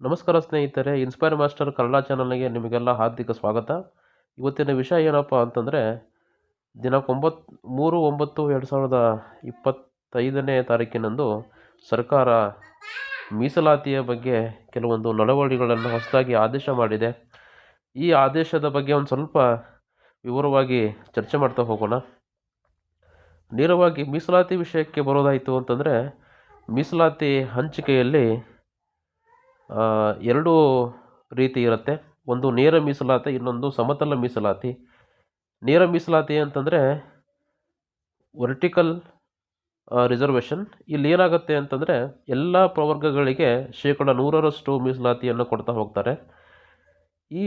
ನಮಸ್ಕಾರ ಸ್ನೇಹಿತರೆ inspire master Kannada ಚಾನಲ್ಗೆ ನಿಮಗೆಲ್ಲ ಹಾರ್ದಿಕ ಸ್ವಾಗತ. ಇವತ್ತಿನ ವಿಷಯ ಏನಪ್ಪ ಅಂತಂದರೆ ದಿನಾಂಕ ಒಂಬತ್ತು ಮೂರು, ಒಂಬತ್ತು, ಎರಡು ಸಾವಿರದ ಇಪ್ಪತ್ತೈದನೇ ತಾರೀಕಿನಂದು ಸರ್ಕಾರ ಮೀಸಲಾತಿಯ ಬಗ್ಗೆ ಕೆಲವೊಂದು ನಡವಳಿಕೆಗಳನ್ನು ಹೊಸದಾಗಿ ಆದೇಶ ಮಾಡಿದೆ. ಈ ಆದೇಶದ ಬಗ್ಗೆ ಒಂದು ಸ್ವಲ್ಪ ವಿವರವಾಗಿ ಚರ್ಚೆ ಮಾಡ್ತಾ ಹೋಗೋಣ. ನೇರವಾಗಿ ಮೀಸಲಾತಿ ವಿಷಯಕ್ಕೆ ಬರೋದಾಯಿತು ಅಂತಂದರೆ, ಮೀಸಲಾತಿ ಹಂಚಿಕೆಯಲ್ಲಿ ಎರಡು ರೀತಿ ಇರುತ್ತೆ. ಒಂದು ನೇರ ಮೀಸಲಾತಿ, ಇನ್ನೊಂದು ಸಮತಲ ಮೀಸಲಾತಿ. ನೇರ ಮೀಸಲಾತಿ ಅಂತಂದರೆ ವರ್ಟಿಕಲ್ ರಿಸರ್ವೇಷನ್ ಇಲ್ಲಿ ಏನಾಗುತ್ತೆ ಅಂತಂದರೆ ಎಲ್ಲ ಪ್ರವರ್ಗಗಳಿಗೆ ಶೇಕಡ ನೂರರಷ್ಟು ಮೀಸಲಾತಿಯನ್ನು ಕೊಡ್ತಾ ಹೋಗ್ತಾರೆ. ಈ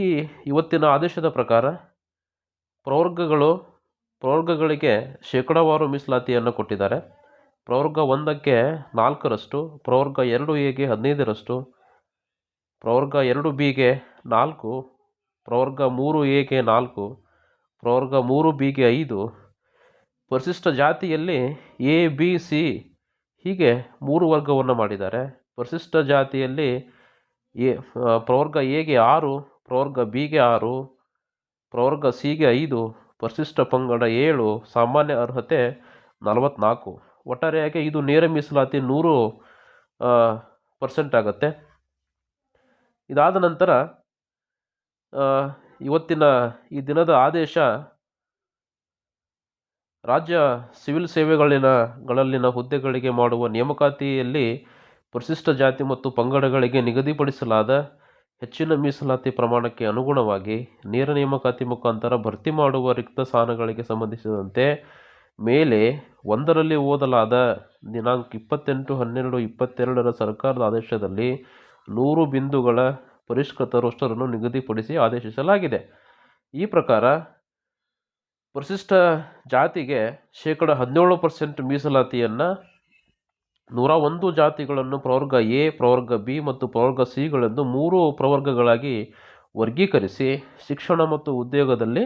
ಇವತ್ತಿನ ಆದೇಶದ ಪ್ರಕಾರ ಪ್ರವರ್ಗಗಳು, ಪ್ರವರ್ಗಗಳಿಗೆ ಶೇಕಡಾವಾರು ಮೀಸಲಾತಿಯನ್ನು ಕೊಟ್ಟಿದ್ದಾರೆ. ಪ್ರವರ್ಗ ಒಂದಕ್ಕೆ ನಾಲ್ಕರಷ್ಟು, ಪ್ರವರ್ಗ ಎರಡು ಎಗೆ ಹದಿನೈದರಷ್ಟು ಪ್ರವರ್ಗ ಎರಡು ಬಿಗೆ ನಾಲ್ಕು, ಪ್ರವರ್ಗ ಮೂರು ಗೆ ನಾಲ್ಕು, ಪ್ರವರ್ಗ ಮೂರು ಬಿಗೆ ಐದು. ಪರಿಶಿಷ್ಟ ಜಾತಿಯಲ್ಲಿ ಎ, ಬಿ, ಸಿ ಹೀಗೆ ಮೂರು ವರ್ಗವನ್ನು ಮಾಡಿದ್ದಾರೆ. ಪರಿಶಿಷ್ಟ ಜಾತಿಯಲ್ಲಿ ಎ ಪ್ರವರ್ಗ ಪ್ರವರ್ಗ ಎಗೆ ಆರು, ಪ್ರವರ್ಗ ಬಿಗೆ ಆರು, ಪ್ರವರ್ಗ ಸಿಗೆ ಐದು, ಪರಿಶಿಷ್ಟ ಪಂಗಡ ಏಳು, ಸಾಮಾನ್ಯ ಅರ್ಹತೆ ನಲವತ್ತ್ನಾಲ್ಕು ಒಟ್ಟಾರೆಯಾಗಿ ಇದು ನೇರ ಮೀಸಲಾತಿ ನೂರು ಪರ್ಸೆಂಟ್ ಆಗುತ್ತೆ. ಇದಾದ ನಂತರ ಇವತ್ತಿನ ಈ ದಿನದ ಆದೇಶ ರಾಜ್ಯ ಸಿವಿಲ್ ಸೇವೆಗಳಿನ ಗಳಲ್ಲಿನ ಹುದ್ದೆಗಳಿಗೆ ಮಾಡುವ ನೇಮಕಾತಿಯಲ್ಲಿ ಪರಿಶಿಷ್ಟ ಜಾತಿ ಮತ್ತು ಪಂಗಡಗಳಿಗೆ ನಿಗದಿಪಡಿಸಲಾದ ಹೆಚ್ಚಿನ ಮೀಸಲಾತಿ ಪ್ರಮಾಣಕ್ಕೆ ಅನುಗುಣವಾಗಿ ನೇರ ನೇಮಕಾತಿ ಮುಖಾಂತರ ಭರ್ತಿ ಮಾಡುವ ರಿಕ್ತ ಸ್ಥಾನಗಳಿಗೆ ಸಂಬಂಧಿಸಿದಂತೆ ಮೇಲೆ ಒಂದರಲ್ಲಿ ಓದಲಾದ ದಿನಾಂಕ ಇಪ್ಪತ್ತೆಂಟು ಹನ್ನೆರಡು ಇಪ್ಪತ್ತೆರಡರ ಸರ್ಕಾರದ ಆದೇಶದಲ್ಲಿ ನೂರು ಬಿಂದುಗಳ ಪರಿಷ್ಕೃತ ರೋಸ್ಟರನ್ನು ನಿಗದಿಪಡಿಸಿ ಆದೇಶಿಸಲಾಗಿದೆ. ಈ ಪ್ರಕಾರ ಪರಿಶಿಷ್ಟ ಜಾತಿಗೆ ಶೇಕಡ ಹದಿನೇಳು ಪರ್ಸೆಂಟ್ ಮೀಸಲಾತಿಯನ್ನು ನೂರ ಒಂದು ಜಾತಿಗಳನ್ನು ಪ್ರವರ್ಗ ಎ, ಪ್ರವರ್ಗ ಬಿ ಮತ್ತು ಪ್ರವರ್ಗ ಸಿಗಳೆಂದು ಮೂರು ಪ್ರವರ್ಗಗಳಾಗಿ ವರ್ಗೀಕರಿಸಿ ಶಿಕ್ಷಣ ಮತ್ತು ಉದ್ಯೋಗದಲ್ಲಿ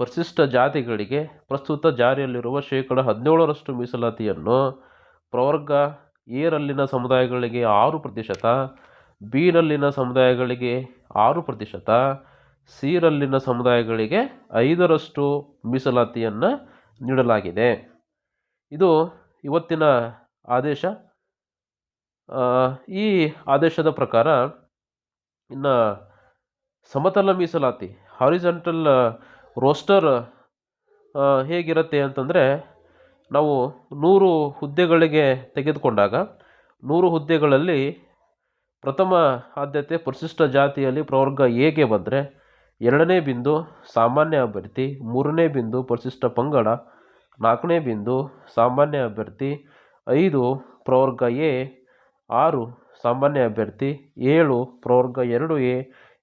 ಪರಿಶಿಷ್ಟ ಜಾತಿಗಳಿಗೆ ಪ್ರಸ್ತುತ ಜಾರಿಯಲ್ಲಿರುವ ಶೇಕಡ ಹದಿನೇಳರಷ್ಟು ಮೀಸಲಾತಿಯನ್ನು ಪ್ರವರ್ಗ ಎರಲ್ಲಿನ ಸಮುದಾಯಗಳಿಗೆ ಆರು ಪ್ರತಿಶತ ಬಿರಲ್ಲಿನ ಸಮುದಾಯಗಳಿಗೆ ಆರು ಪ್ರತಿಶತ, ಸಿರಲ್ಲಿನ ಸಮುದಾಯಗಳಿಗೆ ಐದರಷ್ಟು ಮೀಸಲಾತಿಯನ್ನು ನೀಡಲಾಗಿದೆ. ಇದು ಇವತ್ತಿನ ಆದೇಶ. ಈ ಆದೇಶದ ಪ್ರಕಾರ ಇನ್ನು ಸಮತಲ ಮೀಸಲಾತಿ, ಹಾರಿಜಾಂಟಲ್ ರೋಸ್ಟರ್ ಹೇಗಿರುತ್ತೆ ಅಂತಂದರೆ ನಾವು ನೂರು ಹುದ್ದೆಗಳಿಗೆ ತೆಗೆದುಕೊಂಡಾಗ, ನೂರು ಹುದ್ದೆಗಳಲ್ಲಿ ಪ್ರಥಮ ಆದ್ಯತೆ ಪರಿಶಿಷ್ಟ ಜಾತಿಯಲ್ಲಿ ಪ್ರವರ್ಗ ಎಗೆ ಬಂದರೆ ಎರಡನೇ ಬಿಂದು ಸಾಮಾನ್ಯ ಅಭ್ಯರ್ಥಿ, ಮೂರನೇ ಬಿಂದು ಪರಿಶಿಷ್ಟ ಪಂಗಡ, ನಾಲ್ಕನೇ ಬಿಂದು ಸಾಮಾನ್ಯ ಅಭ್ಯರ್ಥಿ, ಐದು ಪ್ರವರ್ಗ ಎ, ಆರು ಸಾಮಾನ್ಯ ಅಭ್ಯರ್ಥಿ, ಏಳು ಪ್ರವರ್ಗ ಎರಡು ಎ,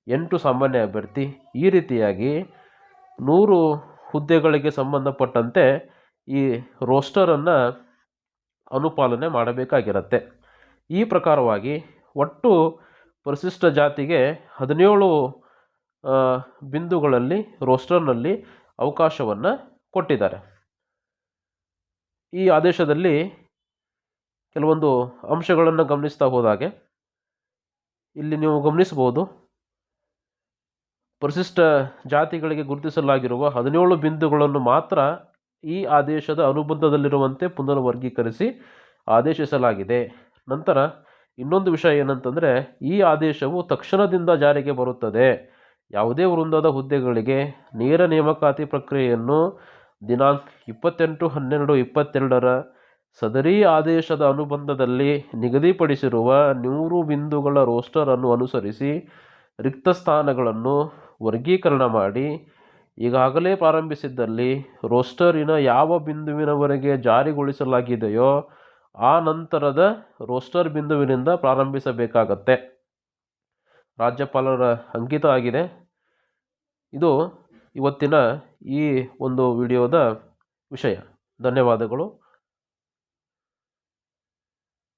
ಎಂಟು ಸಾಮಾನ್ಯ ಅಭ್ಯರ್ಥಿ. ಈ ರೀತಿಯಾಗಿ ನೂರು ಹುದ್ದೆಗಳಿಗೆ ಸಂಬಂಧಪಟ್ಟಂತೆ ಈ ರೋಸ್ಟರನ್ನು ಅನುಪಾಲನೆ ಮಾಡಬೇಕಾಗಿರುತ್ತೆ. ಈ ಪ್ರಕಾರವಾಗಿ ಒಟ್ಟು ಪರಿಶಿಷ್ಟ ಜಾತಿಗೆ ಹದಿನೇಳು ಬಿಂದುಗಳಲ್ಲಿ, ರೋಸ್ಟರ್ನಲ್ಲಿ ಅವಕಾಶವನ್ನು ಕೊಟ್ಟಿದ್ದಾರೆ. ಈ ಆದೇಶದಲ್ಲಿ ಕೆಲವೊಂದು ಅಂಶಗಳನ್ನು ಗಮನಿಸ್ತಾ ಹೋದಾಗೆ, ಇಲ್ಲಿ ನೀವು ಗಮನಿಸಬಹುದು ಪರಿಶಿಷ್ಟ ಜಾತಿಗಳಿಗೆ ಗುರುತಿಸಲಾಗಿರುವ ಹದಿನೇಳು ಬಿಂದುಗಳನ್ನು ಮಾತ್ರ ಈ ಆದೇಶದ ಅನುಬಂಧದಲ್ಲಿರುವಂತೆ ಪುನರ್ವರ್ಗೀಕರಿಸಿ ಆದೇಶಿಸಲಾಗಿದೆ. ನಂತರ ಇನ್ನೊಂದು ವಿಷಯ ಏನಂತಂದರೆ, ಈ ಆದೇಶವು ತಕ್ಷಣದಿಂದ ಜಾರಿಗೆ ಬರುತ್ತದೆ. ಯಾವುದೇ ವೃಂದದ ಹುದ್ದೆಗಳಿಗೆ ನೇರ ನೇಮಕಾತಿ ಪ್ರಕ್ರಿಯೆಯನ್ನು ದಿನಾಂಕ ಇಪ್ಪತ್ತೆಂಟು ಹನ್ನೆರಡು ಇಪ್ಪತ್ತೆರಡರ ಸದರಿ ಆದೇಶದ ಅನುಬಂಧದಲ್ಲಿ ನಿಗದಿಪಡಿಸಿರುವ ನೂರು ಬಿಂದುಗಳ ರೋಸ್ಟರನ್ನು ಅನುಸರಿಸಿ ರಿಕ್ತ ಸ್ಥಾನಗಳನ್ನು ವರ್ಗೀಕರಣ ಮಾಡಿ, ಈಗಾಗಲೇ ಪ್ರಾರಂಭಿಸಿದ್ದಲ್ಲಿ ರೋಸ್ಟರಿನ ಯಾವ ಬಿಂದುವಿನವರೆಗೆ ಜಾರಿಗೊಳಿಸಲಾಗಿದೆಯೋ ಆ ನಂತರದ ರೋಸ್ಟರ್ ಬಿಂದುವಿನಿಂದ ಪ್ರಾರಂಭಿಸಬೇಕಾಗತ್ತೆ. ರಾಜ್ಯಪಾಲರ ಅಂಕಿತ ಆಗಿದೆ. ಇದು ಇವತ್ತಿನ ಈ ಒಂದು ವಿಡಿಯೋದ ವಿಷಯ. ಧನ್ಯವಾದಗಳು.